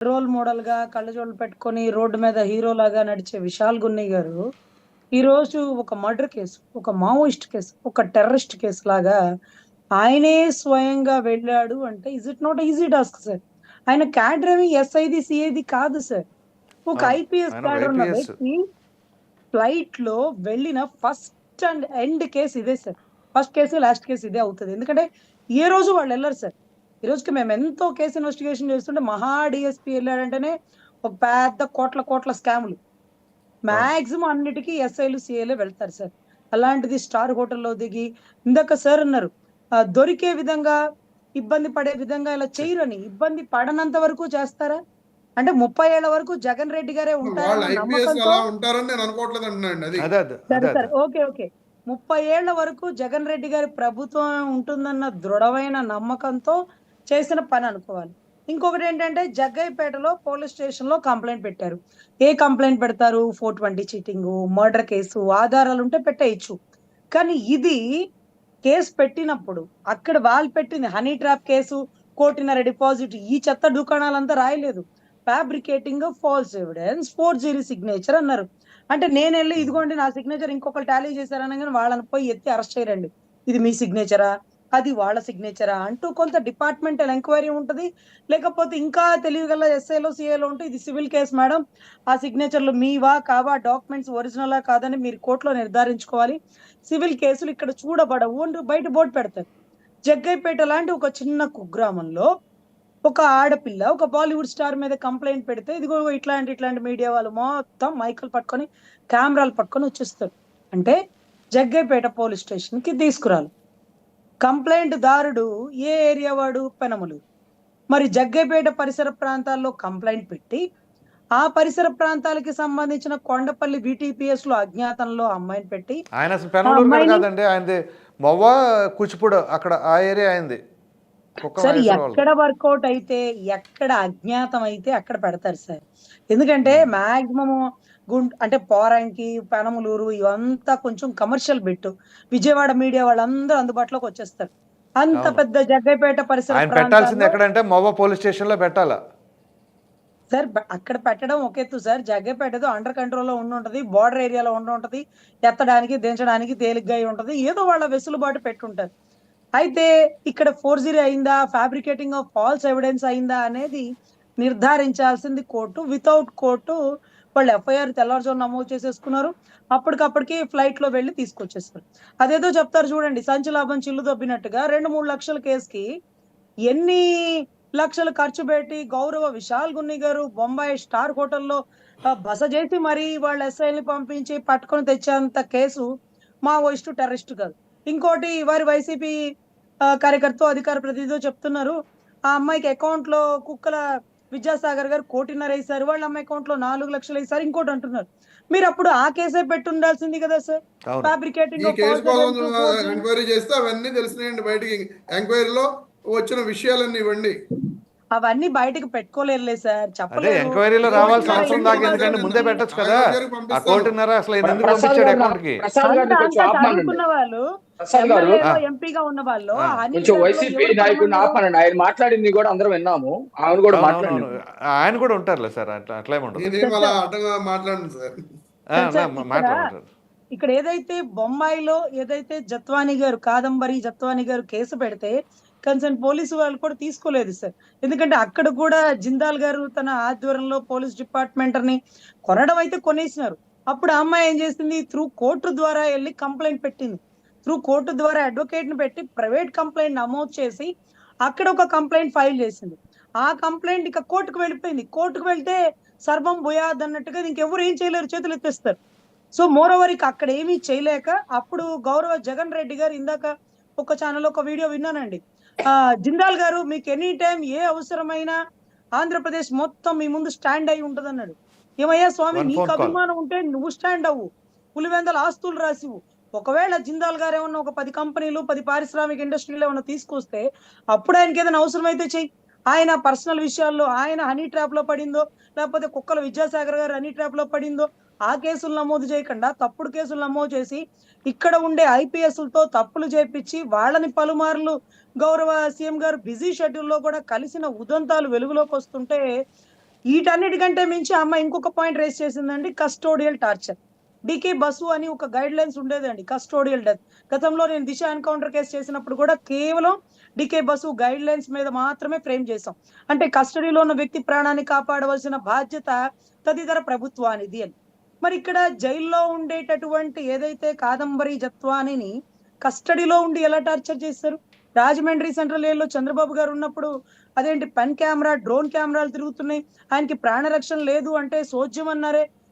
Role మోడల్గా కళ్ళజోళ్ళు పెట్టుకొని road మీద హీరో లాగా నడిచే విశాల్ గున్నయ్య గారు ఈ రోజు ఒక మర్డర్ కేసు ఒక మావోయిస్ట్ కేసు ఒక టెర్రరిస్ట్ కేసు లాగా ఆయనే స్వయంగా వెళ్ళాడు అంటే is it not easy task sir ఆయన క్యాడర్ ఎస్ఐది సిఐది కాదు సార్ ఒక. ఐపీఎస్ క్యాడర్ ఉన్న. వ్యక్తి ఫ్లైట్లో వెళ్ళిన ఫస్ట్ అండ్ ఎండ్ కేసు ఇదే sir first case last case ఇదే అవుతుంది ఎందుకంటే ఏ రోజు వాళ్ళు వెళ్ళరు సార్ ఈ రోజుకి మేము ఎంతో కేసు ఇన్వెస్టిగేషన్ చేస్తుంటే మహా డిఎస్పీ వెళ్ళాడంటేనే ఒక పెద్ద కోట్ల కోట్ల స్కాములు. మాక్సిమం అన్నిటికీ ఎస్ఐలు సిఐలే వెళ్తారు సార్. అలాంటిది స్టార్ హోటల్లో దిగి ఇందాక సార్ అన్నారు ఆ, దొరికే విధంగా ఇబ్బంది పడే విధంగా ఇలా చేయరని. ఇబ్బంది పడనంత వరకు చేస్తారా? అంటే ముప్పై ఏళ్ళ వరకు జగన్ రెడ్డి గారే సరే ఓకే ఓకే. ముప్పై ఏళ్ళ వరకు జగన్ రెడ్డి గారి ప్రభుత్వం ఉంటుందన్న దృఢమైన నమ్మకంతో చేసిన పని అనుకోవాలి. ఇంకొకటి ఏంటంటే జగ్గయ్యపేటలో పోలీస్ స్టేషన్లో కంప్లైంట్ పెట్టారు. ఏ కంప్లైంట్ పెడతారు? Four twenty cheating murder case ఆధారాలు ఉంటే పెట్టేయచ్చు. కానీ ఇది కేసు పెట్టినప్పుడు అక్కడ వాళ్ళు పెట్టింది హనీ ట్రాప్ కేసు కోటిన్నర డిపాజిట్ ఈ చెత్త దుకాణాలంతా రాయలేదు. Fabricating false evidence four zero signature అన్నారు. అంటే నేను వెళ్ళి ఇదిగోండి నా సిగ్నేచర్ ఇంకొకరు టాలీ చేశారనగానే వాళ్ళని పోయి ఎత్తి అరెస్ట్ చేయరండి. ఇది మీ సిగ్నేచరా? అది వాళ్ళ సిగ్నేచరా అంటూ కొంత డిపార్ట్మెంటల్ ఎంక్వైరీ ఉంటుంది. లేకపోతే ఇంకా తెలివిగల ఎస్ఏలో సిఏలో ఉంటే ఇది సివిల్ కేసు మేడం ఆ సిగ్నేచర్లు మీవా కావా? డాక్యుమెంట్స్ ఒరిజినలా కాదని మీరు కోర్టులో నిర్ధారించుకోవాలి. సివిల్ కేసులు ఇక్కడ చూడబడవు అంటూ బయట బోర్డు పెడతారు. జగ్గైపేట లాంటి ఒక చిన్న కుగ్రామంలో ఒక ఆడపిల్ల ఒక బాలీవుడ్ స్టార్ మీద కంప్లైంట్ పెడితే ఇదిగో ఇట్లాంటి ఇట్లాంటి మీడియా వాళ్ళు మొత్తం మైకులు పట్టుకొని కెమెరాలు పట్టుకొని వచ్చేస్తారు. అంటే జగ్గైపేట పోలీస్ స్టేషన్కి తీసుకురాలి. కంప్లైంట్ దారుడు ఏ ఏరియా వాడు? పెనములు. మరి జగ్గైపేట పరిసర ప్రాంతాల్లో కంప్లైంట్ పెట్టి ఆ పరిసర ప్రాంతాలకి సంబంధించిన కొండపల్లి బీటీపీఎస్లో అజ్ఞాతంలో అమ్మాయిని పెట్టి ఆయన కాదండి. ఆయనది మొవ్వ కూచిపూడి అక్కడ ఆ ఏరియా అయింది సార్. ఎక్కడ వర్కౌట్ అయితే ఎక్కడ అజ్ఞాతం అయితే అక్కడ పెడతారు సార్. ఎందుకంటే మాక్సిమం గుంట అంటే పోరంకి పెనమలూరు ఇవంతా కొంచెం కమర్షియల్ బిట్ విజయవాడ మీడియా వాళ్ళందరూ అందుబాటులోకి వచ్చేస్తారు. అంత. పెద్ద జగ్గైపేట పరిసర పెట్టాల్సింది ఎక్కడంటే మొవ్వ పోలీస్ స్టేషన్లో పెట్టాలా. సార్ అక్కడ పెట్టడం ఒక ఎత్తు సార్. జగ్గైపేట అండర్ కంట్రోల్లో ఉండి ఉంటది బార్డర్ ఏరియాలో ఉండి ఉంటది ఎత్తడానికి దించడానికి తేలిగ్గా ఉంటది ఏదో వాళ్ళ వెసులుబాటు పెట్టుంటారు. అయితే ఇక్కడ ఫోర్ అయిందా? ఫ్యాబ్రికేటింగ్ ఆఫ్ ఫాల్స్ ఎవిడెన్స్ అయిందా? అనేది నిర్ధారించాల్సింది కోర్టు. వితౌట్ కోర్టు వాళ్ళు ఎఫ్ఐఆర్ తెల్లవారుజాము నమోదు చేసేసుకున్నారు. అప్పటికప్పటికి ఫ్లైట్లో వెళ్ళి తీసుకొచ్చేస్తారు. అదేదో చెప్తారు చూడండి సంచి లాభం చిల్లు దొబ్బినట్టుగా రెండు మూడు లక్షల కేసుకి ఎన్ని లక్షలు ఖర్చు పెట్టి గౌరవ విశాల్ గున్ని గారు బొంబాయి స్టార్ హోటల్లో బస చేసి మరీ వాళ్ళ ఎస్ఐని పంపించి పట్టుకొని తెచ్చేంత కేసు మావోయిస్టు టెర్రరిస్ట్ కాదు. ఇంకోటి వారి వైసీపీ కార్యకర్త అధికార ప్రతినిధితో చెప్తున్నారు. ఆ అమ్మాయికి అకౌంట్లో కుక్కల విద్యాసాగర్ గారు కోటిన్నర వేశారు. వాళ్ళ అమ్మాయి అకౌంట్లో నాలుగు లక్షలు వేశారు. ఇంకోటి అంటున్నారు. మీరు అప్పుడు ఆ కేసే పెట్టి ఉండాల్సింది కదా సార్ ఫ్యాబ్రికేటింగ్ ఎంక్వైరీ చేస్తే అవన్నీ తెలిసినాయండి బయటికి. ఎంక్వైరీలో వచ్చిన విషయాలన్నీ ఇవ్వండి. అవన్నీ బయటకు పెట్టుకోలేరులే సార్. అదే చెప్పలేదు ఎంక్వైరీలో రావాల్సిన అవసరం దాకా ఎందుకు ఎందుకంటే ముందే పెట్టొచ్చు కదా. ఆయన ఆ పంపిస్తాను. కోటిన్నర అసలు ఎందుకు పంపించాడు అకౌంట్కి వాళ్ళు. ఎంపీగా ఉన్న వాళ్ళు కొంచెం వైసీపీ నాయకుడిని? ఆపనండి. ఆయన మాట్లాడింది కూడా అందరం విన్నాము. ఆమె కూడా. మాట్లాడింది ఆయన కూడా ఉంటారులే సార్ అట్లా మాట్లాడు మాట్లాడు ఇక్కడ ఏదైతే బొంబాయిలో ఏదైతే జత్వాని గారు కాదంబరి జత్వాని గారు కేసు పెడితే కన్సర్న్ పోలీసు వాళ్ళు కూడా తీసుకోలేదు సార్. ఎందుకంటే అక్కడ కూడా జిందాల్ గారు తన ఆధ్వర్యంలో పోలీస్ డిపార్ట్మెంటర్ని కొనడం అయితే కొనేసినారు. అప్పుడు ఆ అమ్మాయి ఏం చేసింది? త్రూ కోర్టు ద్వారా వెళ్ళి కంప్లైంట్ పెట్టింది. త్రూ కోర్టు ద్వారా అడ్వకేట్ని పెట్టి ప్రైవేట్ కంప్లైంట్ నమోదు చేసి అక్కడ ఒక కంప్లైంట్ ఫైల్ చేసింది. ఆ కంప్లైంట్ ఇక కోర్టుకు వెళ్ళిపోయింది. కోర్టుకు వెళ్తే సర్వం బుయాద్ అన్నట్టుగా ఇంకెవరు ఏం చేయలేరు చేతులు ఎత్తేస్తారు. సో మోర్ ఓవర్ ఇక అక్కడ ఏమీ చేయలేక అప్పుడు గౌరవ జగన్ రెడ్డి గారు ఇందాక ఒక ఛానల్ ఒక వీడియో విన్నానండి. జిందాల్ గారు మీకు ఎనీ టైం ఏ అవసరమైనా ఆంధ్రప్రదేశ్ మొత్తం మీ ముందు స్టాండ్ అయి ఉంటది అన్నాడు ఏమయ్యా స్వామి నీకు. అభిమానం ఉంటే నువ్వు స్టాండ్ అవ్వు. పులివెందల ఆస్తులు రాసివు ఒకవేళ జిందాల్ గారు ఏమన్నా ఒక పది కంపెనీలు పది పారిశ్రామిక ఇండస్ట్రీలు ఏమన్నా తీసుకొస్తే అప్పుడు ఆయనకి ఏదైనా అవసరమైతే చెయ్యి. ఆయన పర్సనల్ విషయాల్లో ఆయన హనీ ట్రాప్లో పడిందో లేకపోతే కుక్కల విద్యాసాగర్ గారు హనీ ట్రాప్లో పడిందో ఆ కేసులు నమోదు చేయకుండా తప్పుడు కేసులు నమోదు చేసి ఇక్కడ ఉండే ఐపీఎస్లతో తప్పులు చేపించి వాళ్ళని పలుమార్లు గౌరవ సీఎం గారు బిజీ షెడ్యూల్లో కూడా కలిసిన ఉదంతాలు వెలుగులోకి వస్తుంటే వీటన్నిటికంటే మించి అమ్మ ఇంకొక పాయింట్ రేస్ చేసిందండి కస్టోడియల్ టార్చర్. డికే బసు అని ఒక గైడ్ లైన్స్ ఉండేదండి కస్టోడియల్ డెత్. గతంలో నేను దిశ ఎన్కౌంటర్ కేసు చేసినప్పుడు కూడా కేవలం డికే బసు గైడ్ లైన్స్ మీద మాత్రమే ఫ్రేమ్ చేసాం అంటే కస్టడీలో ఉన్న వ్యక్తి ప్రాణాన్ని కాపాడవలసిన బాధ్యత తదితర ప్రభుత్వానిది అని. మరి ఇక్కడ జైల్లో ఉండేటటువంటి ఏదైతే కాదంబరి జత్వానిని కస్టడీలో ఉండి ఎలా టార్చర్ చేస్తారు? రాజమండ్రి సెంట్రల్ ఏలో చంద్రబాబు గారు ఉన్నప్పుడు అదేంటి పెన్ కెమెరా డ్రోన్ కెమెరాలు తిరుగుతున్నాయి. ఆయనకి ప్రాణరక్షణ లేదు అంటే సోజ్యం అన్నారే.